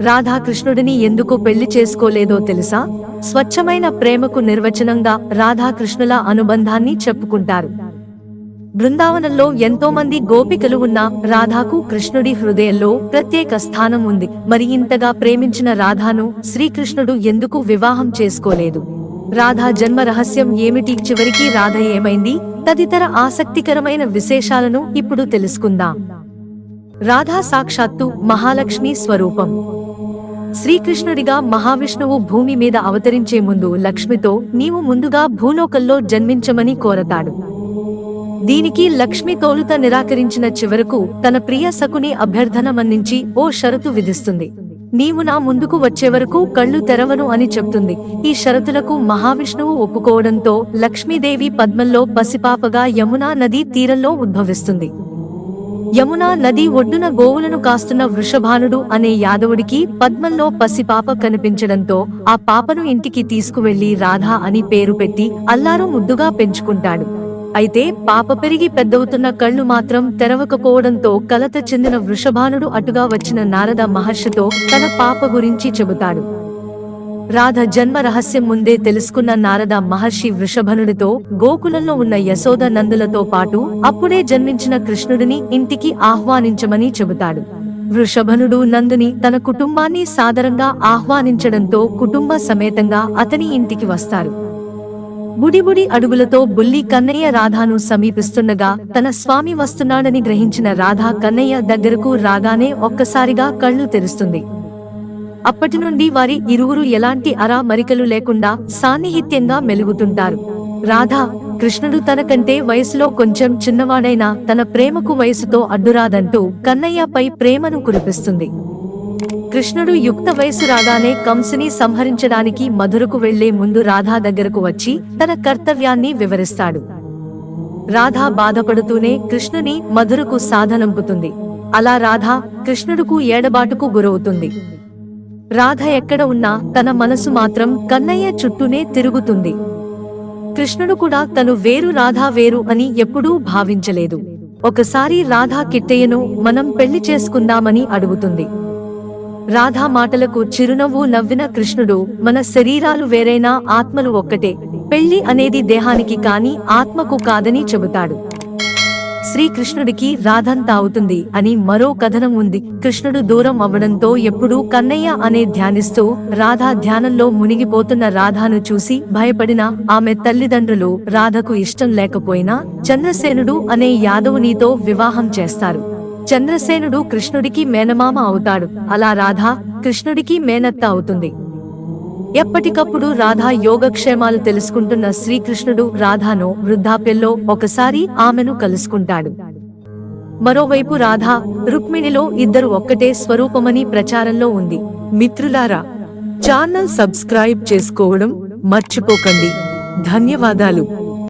రాధాకృష్ణుడిని ఎందుకు పెళ్ళి చేసుకోలేదో తెలుసా? స్వచ్ఛమైన ప్రేమకు నిర్వచనంగా రాధాకృష్ణుల అనుబంధాన్ని చెప్పుకుంటారు. బృందావనంలో ఎంతో మంది గోపికలు ఉన్నా రాధాకు కృష్ణుడి హృదయంలో ప్రత్యేక స్థానం ఉంది. మరి ఇంతగా ప్రేమించిన రాధాను శ్రీకృష్ణుడు ఎందుకు వివాహం చేసుకోలేదు? రాధా జన్మ రహస్యం ఏమిటి? చివరికి రాధ ఏమైంది? తదితర ఆసక్తికరమైన విశేషాలను ఇప్పుడు తెలుసుకుందాం. రాధా సాక్షాత్తు మహాలక్ష్మి స్వరూపం. శ్రీకృష్ణుడిగా మహావిష్ణువు భూమి మీద అవతరించే ముందు లక్ష్మితో నీవు ముందుగా భూలోకంలో జన్మించమని కోరతాడు. దీనికి లక్ష్మి తోలుత నిరాకరించిన చివరకు తన ప్రియ సకుని అభ్యర్థన మన్నించి ఓ షరతు విధిస్తుంది. నీవు నా ముందుకు వచ్చే వరకు కళ్ళు తెరవను అని చెప్తుంది. ఈ షరతులకు మహావిష్ణువు ఒప్పుకోవడంతో లక్ష్మీదేవి పద్మంలో పసిపాపగా యమునా నదీ తీరంలో ఉద్భవిస్తుంది. యమునా నది ఒడ్డున గోవులను కాస్తున్న వృషభానుడు అనే యాదవుడికి పద్మంలో పసిపాప కనిపించడంతో ఆ పాపను ఇంటికి తీసుకువెళ్ళి రాధా అని పేరు పెట్టి అల్లారు ముద్దుగా పెంచుకుంటాడు. అయితే పాప పెరిగి పెద్దవుతున్న కళ్ళు మాత్రం తెరవకపోవడంతో కలత చెందిన వృషభానుడు అటుగా వచ్చిన నారద మహర్షితో తన పాప గురించి చెబుతాడు. రాధ జన్మ రహస్యం ముందే తెలుసుకున్న నారద మహర్షి వృషభనుడితో గోకులంలో ఉన్న యశోద నందులతో పాటు అప్పుడే జన్మించిన కృష్ణుడిని ఇంటికి ఆహ్వానించమని చెబుతాడు. వృషభనుడు నందుని తన కుటుంబాన్ని సాదరంగా ఆహ్వానించడంతో కుటుంబ సమేతంగా అతని ఇంటికి వస్తారు. బుడిబుడి అడుగులతో బుల్లి కన్నయ్య రాధాను సమీపిస్తుండగా తన స్వామి వస్తున్నాడని గ్రహించిన రాధా కన్నయ్య దగ్గరకు రాగానే ఒక్కసారిగా కళ్ళు తెరుస్తుంది. అప్పటి నుండి వారి ఇరువురు ఎలాంటి అరా మరికలు లేకుండా సాన్నిహిత్యంగా మెలుగుతుంటారు. రాధా కృష్ణుడు తనకంటే వయసులో కొంచెం చిన్నవాడైనా తన ప్రేమకు వయసుతో అడ్డురాదంటూ కన్నయ్యపై ప్రేమను కురిపిస్తుంది. కృష్ణుడు యుక్త వయసు రాగానే కంసుని సంహరించడానికి మధురకు వెళ్ళే ముందు రాధా దగ్గరకు వచ్చి తన కర్తవ్యాన్ని వివరిస్తాడు. రాధా బాధపడుతూనే కృష్ణుని మధురకు సాధనంపుతుంది. అలా రాధా కృష్ణుడుకు ఏడబాటుకు గురవుతుంది. రాధ ఎక్కడ ఉన్నా తన మనసు మాత్రం కన్నయ్య చుట్టూనే తిరుగుతుంది. కృష్ణుడు కూడా తను వేరు రాధా వేరు అని ఎప్పుడూ భావించలేదు. ఒకసారి రాధా కిట్టయ్యను మనం పెళ్ళి చేసుకుందామని అడుగుతుంది. రాధా మాటలకు చిరునవ్వు నవ్విన కృష్ణుడు మన శరీరాలు వేరైనా ఆత్మలు ఒక్కటే. పెళ్ళి అనేది దేహానికి కాని ఆత్మకు కాదని చెబుతాడు. శ్రీకృష్ణుడికి రాధంతా అవుతుంది అని మరో కథనం ఉంది. కృష్ణుడు దూరం అవ్వడంతో ఎప్పుడూ కన్నయ్య అనే ధ్యానిస్తూ రాధా ధ్యానంలో మునిగిపోతున్న రాధాను చూసి భయపడిన ఆమె తల్లిదండ్రులు రాధకు ఇష్టం లేకపోయినా చంద్రసేనుడు అనే యాదవునితో వివాహం చేస్తారు. చంద్రసేనుడు కృష్ణుడికి మేనమామ అవుతాడు. అలా రాధ కృష్ణుడికి మేనత్త అవుతుంది. ఎప్పటికప్పుడు రాధా యోగక్షేమాలు తెలుసుకుంటున్న శ్రీకృష్ణుడు రాధాను వృద్ధాప్యంలో ఒకసారి ఆమెను కలుసుకుంటాడు. మరోవైపు రాధా రుక్మిణిలో ఇద్దరు ఒక్కటే స్వరూపమని ప్రచారంలో ఉంది. మిత్రులారా ఛానల్ సబ్స్క్రైబ్ చేసుకోవడం మర్చిపోకండి. ధన్యవాదాలు.